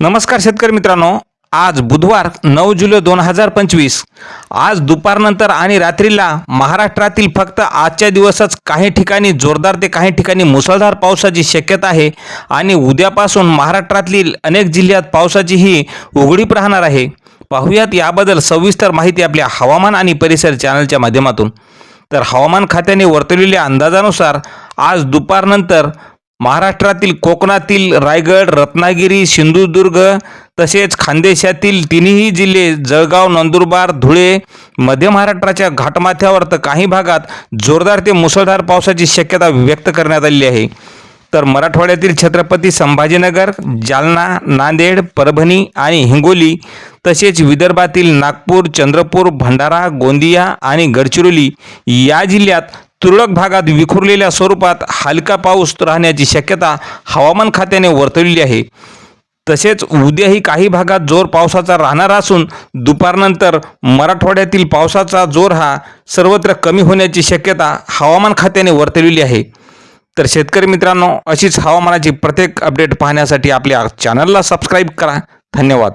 नमस्कार शेतकरी मित्रांनो. आज बुधवार नऊ जुलै दोन हजार पंचवीस. आज दुपारनंतर आणि रात्रीला महाराष्ट्रातील फक्त आजच्या दिवसच काही ठिकाणी जोरदार ते काही ठिकाणी मुसळधार पावसाची शक्यता आहे आणि उद्यापासून महाराष्ट्रातील अनेक जिल्ह्यात पावसाची ही उघडीप राहणार आहे. पाहूयात याबद्दल सविस्तर माहिती आपल्या हवामान आणि परिसर चॅनलच्या माध्यमातून. तर हवामान खात्याने वर्तवलेल्या अंदाजानुसार आज दुपारनंतर महाराष्ट्रातील कोकणातील रायगड रत्नागिरी सिंधुदुर्ग तसेच खानदेशातील तिन्ही जिल्हे जळगाव नंदुरबार धुळे मध्य महाराष्ट्राच्या घाटमाथ्यावर तर काही भागात जोरदार ते मुसळधार पावसाची शक्यता व्यक्त करण्यात आलेली आहे. तर मराठवाड्यातील छत्रपती संभाजीनगर जालना नांदेड परभणी आणि हिंगोली तसेच विदर्भातील नागपूर चंद्रपूर भंडारा गोंदिया आणि गडचिरोली या जिल्ह्यात तुरळक भागात विखुरलेल्या स्वरूपात हलका पाऊस राहण्याची शक्यता हवामान खात्याने वर्तवलेली आहे. तसेच उद्याही काही भागात जोर पावसाचा राहणार असून दुपारनंतर मराठवाड्यातील पावसाचा जोर हा सर्वत्र कमी होण्याची शक्यता हवामान खात्याने वर्तवलेली आहे. तर शेतकरी मित्रांनो अशीच हवामानाची प्रत्येक अपडेट पाहण्यासाठी आपल्या चॅनलला सबस्क्राईब करा. धन्यवाद.